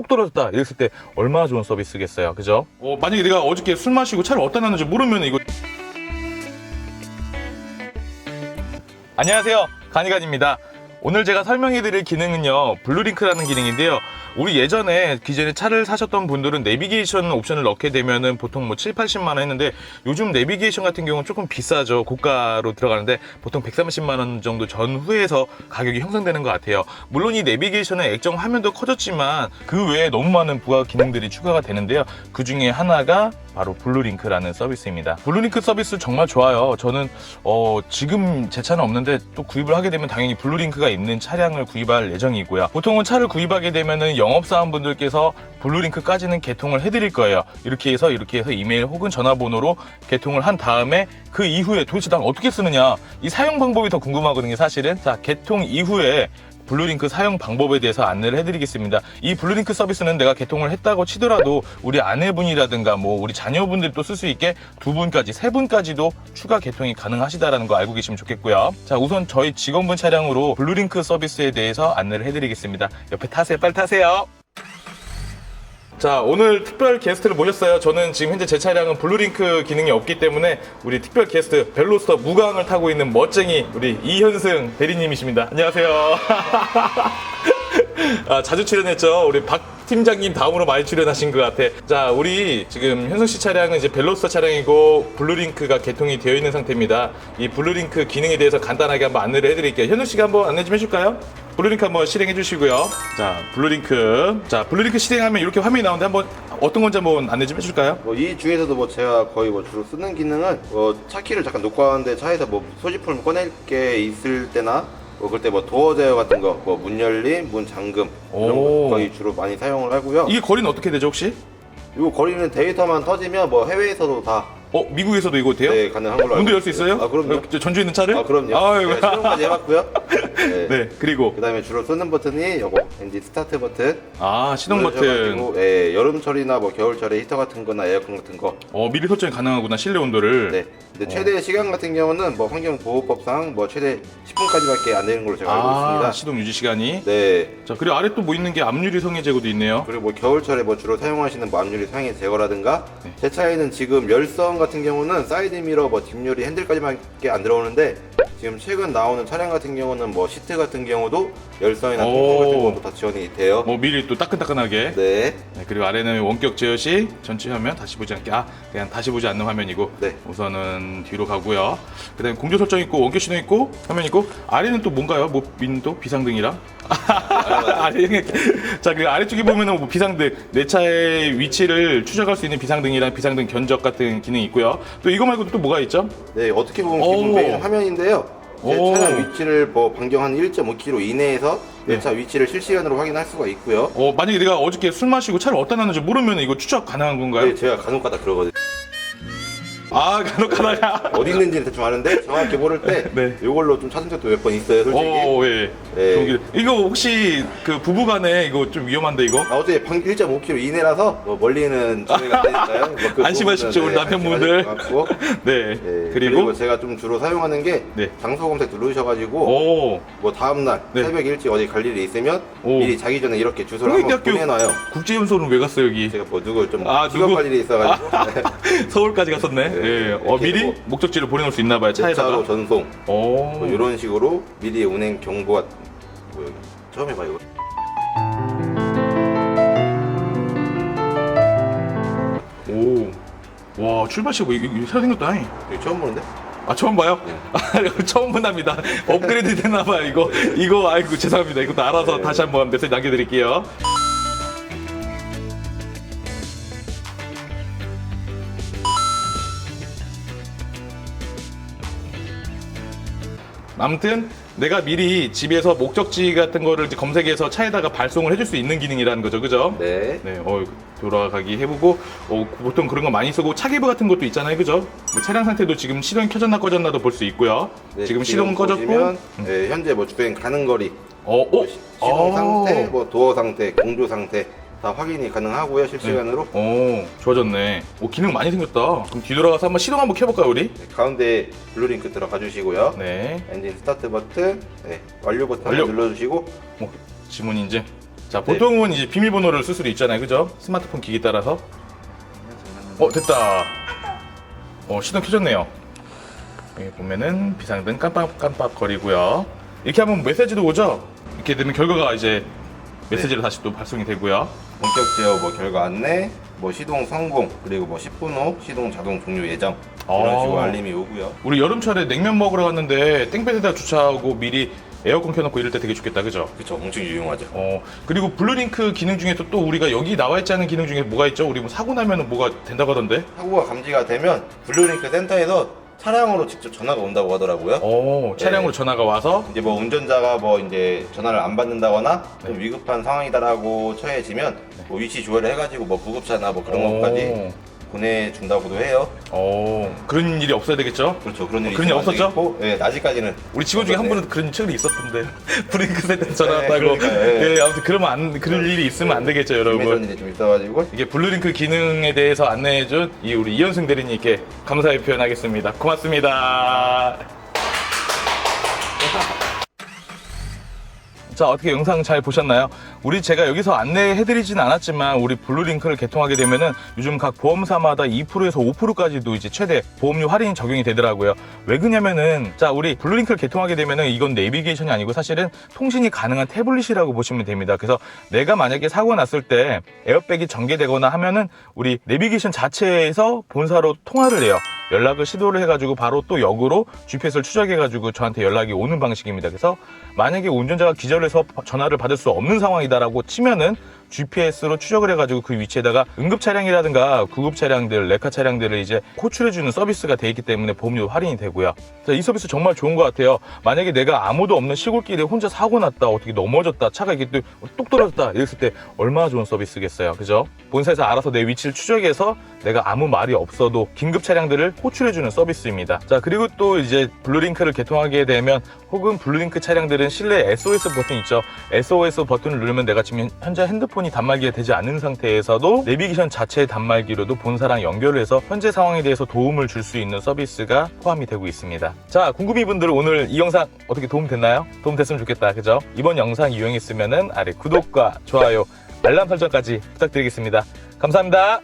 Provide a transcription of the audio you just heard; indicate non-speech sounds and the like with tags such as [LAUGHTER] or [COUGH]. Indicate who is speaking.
Speaker 1: 똑 떨어졌다. 이랬을 때 얼마나 좋은 서비스겠어요. 그죠? 어, 만약에 내가 어저께 술 마시고 차를 어디다 놨는지 모르면 이거 안녕하세요. 간이간입니다 오늘 제가 설명해 드릴 기능은요 블루링크라는 기능인데요 우리 예전에 기존에 차를 사셨던 분들은 내비게이션 옵션을 넣게 되면은 보통 뭐 7, 80만 원 했는데 요즘 내비게이션 같은 경우는 조금 비싸죠 고가로 들어가는데 보통 130만 원 정도 전후에서 가격이 형성되는 것 같아요 물론 이 내비게이션은 액정 화면도 커졌지만 그 외에 너무 많은 부가 기능들이 추가가 되는데요 그 중에 하나가 바로 블루링크라는 서비스입니다. 블루링크 서비스 정말 좋아요. 저는 어, 지금 제 차는 없는데 또 구입을 하게 되면 당연히 블루링크가 있는 차량을 구입할 예정이고요. 보통은 차를 구입하게 되면은 영업사원분들께서 블루링크까지는 개통을 해드릴 거예요. 이렇게 해서 이렇게 해서 이메일 혹은 전화번호로 개통을 한 다음에 그 이후에 도대체 난 어떻게 쓰느냐 이 사용 방법이 더 궁금하거든요. 사실은 자 개통 이후에 블루링크 사용 방법에 대해서 안내를 해드리겠습니다. 이 블루링크 서비스는 내가 개통을 했다고 치더라도 우리 아내분이라든가 뭐 우리 자녀분들이 또 쓸 수 있게 두 분까지 세 분까지도 추가 개통이 가능하시다라는 거 알고 계시면 좋겠고요. 자 우선 저희 직원분 차량으로 블루링크 서비스에 대해서 안내를 해드리겠습니다. 옆에 타세요. 빨리 타세요. 자 오늘 특별 게스트를 모셨어요. 저는 지금 현재 제 차량은 블루링크 기능이 없기 때문에 우리 특별 게스트 벨로스터 무광을 타고 있는 멋쟁이 우리 이현승 대리님이십니다. 안녕하세요. [LAUGHS] 아, 자주 출연했죠. 우리 박 팀장님 다음으로 많이 출연하신 것 같아. 자 우리 지금 현승 씨 차량은 이제 벨로스터 차량이고 블루링크가 개통이 되어 있는 상태입니다. 이 블루링크 기능에 대해서 간단하게 한번 안내를 해드릴게요. 현승 씨가 한번 안내 좀 해줄까요? 블루링크 한번 실행해 주시고요. 자, 블루링크. 자, 블루링크 실행하면 이렇게 화면이 나오는데 한번 어떤 건지 한번 안내 좀 해줄까요?
Speaker 2: 뭐 이 중에서도 뭐 제가 거의 뭐 주로 쓰는 기능은 뭐 차키를 잠깐 놓고 하는데 차에서 뭐 소지품을 꺼낼 게 있을 때나 뭐 그때 뭐 도어 제어 같은 거, 뭐 문 열림, 문 잠금 이런
Speaker 1: 오.
Speaker 2: 거 거의 주로 많이 사용을 하고요.
Speaker 1: 이게 거리는 어떻게 되죠, 혹시?
Speaker 2: 이 거리는 데이터만 터지면 뭐 해외에서도 다
Speaker 1: 어, 미국에서도 이거 돼요?
Speaker 2: 네, 가능한 걸로 알고
Speaker 1: 문도 열 수 있어요?
Speaker 2: 아 그럼요.
Speaker 1: 어, 저 전주에 있는 차를?
Speaker 2: 아 그럼요.
Speaker 1: 아유,
Speaker 2: 네, 실험까지 해봤고요. 네.
Speaker 1: 네, 그리고
Speaker 2: 그다음에 주로 쓰는 버튼이 요거 엔진 스타트 버튼.
Speaker 1: 아, 시동 버튼.
Speaker 2: 눌러주셔가지고, 예, 여름철이나 뭐 겨울철에 히터 같은 거나 에어컨 같은 거
Speaker 1: 어, 미리 설정이 가능하구나, 실내 온도를.
Speaker 2: 네. 근데 최대 시간 같은 경우는 뭐 환경 보호법상 뭐 최대 10분까지밖에 안 되는 걸로 제가 알고
Speaker 1: 아,
Speaker 2: 있습니다.
Speaker 1: 시동 유지 시간이.
Speaker 2: 네.
Speaker 1: 자, 그리고 아래 또 뭐 있는 게 압유리 성해 제거도 있네요.
Speaker 2: 그리고 뭐 겨울철에 뭐 주로 사용하시는 뭐 앞유리 상해 제거라든가
Speaker 1: 네.
Speaker 2: 제 차에는 지금 열선 같은 경우는 사이드 미러 뭐 뒷유리 핸들까지밖에 안 들어오는데 지금 최근 나오는 차량 같은 경우는 뭐 시트 같은 경우도 열선이나
Speaker 1: 오.
Speaker 2: 통풍 같은 것도 다 지원이 돼요.
Speaker 1: 뭐 미리 또 따끈따끈하게.
Speaker 2: 네.
Speaker 1: 네, 그리고 아래는 원격 제어 시 전체 화면 다시 보지 않게 아 그냥 다시 보지 않는 화면이고
Speaker 2: 네.
Speaker 1: 우선은 뒤로 가고요 그다음에 공조 설정 있고 원격 시동 있고 화면 있고 아래는 또 뭔가요 뭐 민도 비상등이랑 [LAUGHS] 아래 자 그리고 아래쪽에 보면은 뭐 비상등 내 차의 위치를 추적할 수 있는 비상등이랑 비상등 견적 같은 기능이 있고요 또 이거 말고도 또 뭐가 있죠
Speaker 2: 네, 어떻게 보면
Speaker 1: 오.
Speaker 2: 기본 메인 화면인데요. 제
Speaker 1: 오.
Speaker 2: 차량 위치를 뭐 반경 한 1.5km 이내에서 내
Speaker 1: 네.
Speaker 2: 차 위치를 실시간으로 확인할 수가 있고요.
Speaker 1: 어 만약에 내가 어저께 술 마시고 차를 어디다 놨는지 모르면 이거 추적 가능한 건가요
Speaker 2: 네, 제가 간혹가다 그러거든요.
Speaker 1: 아 간혹 가다가
Speaker 2: 어디 있는지는 대충 아는데 정확히 모를 때
Speaker 1: 네.
Speaker 2: 이걸로 좀 찾은 적도 몇 번 있어요, 솔직히.
Speaker 1: 오, 예.
Speaker 2: 네.
Speaker 1: 좋은 길. 이거 혹시 그 부부간에 이거 좀 위험한데 이거?
Speaker 2: 아, 어제 방 1.5km 이내라서 뭐 멀리는 저희가 안 되니까요. 뭐그 [LAUGHS]
Speaker 1: 안심하십시오, 우리
Speaker 2: 부분은,
Speaker 1: 남편분들.
Speaker 2: 안심하실 것 같고. [LAUGHS]
Speaker 1: 네.
Speaker 2: 네,
Speaker 1: 그리고,
Speaker 2: 그리고, 제가 좀 주로 사용하는 게
Speaker 1: 네.
Speaker 2: 장소 검색 누르셔가지고
Speaker 1: 오,
Speaker 2: 뭐 다음날
Speaker 1: 네.
Speaker 2: 새벽 일찍 어디 갈 일이 있으면
Speaker 1: 오.
Speaker 2: 미리 자기 전에 이렇게 주소를 한번
Speaker 1: 국립대학교
Speaker 2: 보내놔요.
Speaker 1: 국제연수는 왜 갔어요 여기?
Speaker 2: 제가 뭐 누구 좀
Speaker 1: 아, 누구?
Speaker 2: 취업할 일이 있어가지고 [LAUGHS]
Speaker 1: 서울까지 갔었네.
Speaker 2: 네,
Speaker 1: 예. 어
Speaker 2: 이렇게
Speaker 1: 미리
Speaker 2: 뭐
Speaker 1: 목적지를 보내놓을 수 있나 봐요
Speaker 2: 제 차로
Speaker 1: 차에다가.
Speaker 2: 전송
Speaker 1: 오.
Speaker 2: 뭐 이런 식으로 미리 운행 경보가 뭐 여기 처음 해봐요.
Speaker 1: 오. 와 출발 시고 이거 이거 새로 생겼다.
Speaker 2: 이거 처음 보는데?
Speaker 1: 아 처음 봐요?
Speaker 2: 네. [LAUGHS]
Speaker 1: 아, 처음 본답니다. 업그레이드 됐나 봐요 이거. 이거 아이고 죄송합니다. 이것도 알아서
Speaker 2: 네.
Speaker 1: 다시 한번 메시지 남겨드릴게요. 아무튼 내가 미리 집에서 목적지 같은 거를 이제 검색해서 차에다가 발송을 해줄 수 있는 기능이라는 거죠, 그죠?
Speaker 2: 네.
Speaker 1: 네, 어, 돌아가기 해보고, 어, 보통 그런 거 많이 쓰고, 차기부 같은 것도 있잖아요, 그죠? 뭐 차량 상태도 지금 시동이 켜졌나 꺼졌나도 볼 수 있고요.
Speaker 2: 네,
Speaker 1: 지금 시동은 꺼졌고,
Speaker 2: 보시면, 네, 현재 뭐 주행 가는 거리,
Speaker 1: 어,
Speaker 2: 뭐
Speaker 1: 어?
Speaker 2: 시- 시동
Speaker 1: 어.
Speaker 2: 상태, 뭐 도어 상태, 공조 상태 다 확인이 가능하고요 실시간으로.
Speaker 1: 오, 좋아졌네. 오, 기능 많이 생겼다. 그럼 뒤돌아가서 한번 시동 한번 켜볼까요, 우리?
Speaker 2: 네, 가운데 블루링크 들어가 주시고요.
Speaker 1: 네.
Speaker 2: 엔진 스타트 버튼, 네, 완료 버튼
Speaker 1: 완료.
Speaker 2: 눌러주시고
Speaker 1: 어, 지문 인증. 자, 보통은 이제 비밀번호를 쓸 수도 있잖아요. 그죠? 스마트폰 기기 따라서. 어, 됐다. 어, 시동 켜졌네요. 여기 보면은 비상등 깜빡깜빡 거리고요. 이렇게 하면 메시지도 오죠? 이렇게 되면 결과가 이제 메시지로 다시 또 발송이 되고요.
Speaker 2: 본격 제어 뭐 결과 안내, 뭐 시동 성공, 그리고 뭐 10분 후 시동 자동 종료 예정 이런
Speaker 1: 아.
Speaker 2: 식으로 알림이 오고요.
Speaker 1: 우리 여름철에 냉면 먹으러 갔는데 땡볕에다 주차하고 미리 에어컨 켜놓고 이럴 때 되게 좋겠다. 그죠?
Speaker 2: 그쵸, 엄청 유용하죠.
Speaker 1: 어 그리고 블루링크 기능 중에 또, 또 우리가 여기 나와 있지 않은 기능 중에 뭐가 있죠? 우리 뭐 사고 나면은 뭐가 된다고 하던데?
Speaker 2: 사고가 감지가 되면 블루링크 센터에서 차량으로 직접 전화가 온다고 하더라고요.
Speaker 1: 어 차량으로
Speaker 2: 네.
Speaker 1: 전화가 와서
Speaker 2: 이제 뭐 운전자가 뭐 이제 전화를 안 받는다거나 좀 위급한 상황이다라고 처해지면 뭐 위치 조회를 해가지고 뭐 구급차나 뭐 그런 것까지 보내준다고도 해요.
Speaker 1: 어 그런 일이 없어야 되겠죠?
Speaker 2: 그렇죠. 그런 일이
Speaker 1: 그런 일
Speaker 2: 있을 수도
Speaker 1: 없었죠?
Speaker 2: 있고, 네, 아직까지는
Speaker 1: 우리 직원 중에 한
Speaker 2: 네.
Speaker 1: 분은 그런 최근에 있었던데 [LAUGHS] 센터 전화
Speaker 2: 네,
Speaker 1: 왔다고
Speaker 2: 그러니까요, 예.
Speaker 1: 예 아무튼 그러면 안 그럴 일이 있으면 안 되겠죠 여러분
Speaker 2: 일이 좀 있어가지고
Speaker 1: 이게 블루링크 기능에 대해서 안내해준 이 우리 이현승 대리님께 감사의 표현하겠습니다 고맙습니다 자 어떻게 영상 잘 보셨나요? 우리 제가 여기서 안내해드리진 않았지만 우리 블루링크를 개통하게 되면은 요즘 각 보험사마다 2%에서 5%까지도 이제 최대 보험료 할인이 적용이 되더라고요. 왜 그러냐면은 자 우리 블루링크를 개통하게 되면은 이건 내비게이션이 아니고 사실은 통신이 가능한 태블릿이라고 보시면 됩니다. 그래서 내가 만약에 사고 났을 때 에어백이 전개되거나 하면은 우리 내비게이션 자체에서 본사로 통화를 해요. 연락을 시도를 해가지고 바로 또 역으로 GPS를 추적해가지고 저한테 연락이 오는 방식입니다. 그래서 만약에 운전자가 기절해서 전화를 받을 수 없는 상황이다라고 치면은 GPS로 추적을 해가지고 그 위치에다가 응급 차량이라든가 구급 차량들, 레카 차량들을 이제 호출해주는 서비스가 돼 있기 때문에 보험료 할인이 되고요. 자, 이 서비스 정말 좋은 것 같아요. 만약에 내가 아무도 없는 시골길에 혼자 사고 났다, 어떻게 넘어졌다, 차가 이게 또뚝 떨어졌다 이랬을 때 얼마나 좋은 서비스겠어요. 그죠? 본사에서 알아서 내 위치를 추적해서 내가 아무 말이 없어도 긴급 차량들을 호출해주는 서비스입니다. 자, 그리고 또 이제 블루링크를 개통하게 되면 혹은 블루링크 차량들은 실내 SOS 버튼 있죠. SOS 버튼을 누르면 내가 지금 현재 핸드폰 이 단말기가 되지 않은 상태에서도 내비게이션 자체의 단말기로도 본사랑 연결을 해서 현재 상황에 대해서 도움을 줄 수 있는 서비스가 포함이 되고 있습니다. 자, 궁금이 분들 오늘 이 영상 어떻게 도움 됐나요? 도움 됐으면 좋겠다. 그죠? 이번 영상 유용했으면은 아래 구독과 좋아요, 알람 설정까지 부탁드리겠습니다. 감사합니다.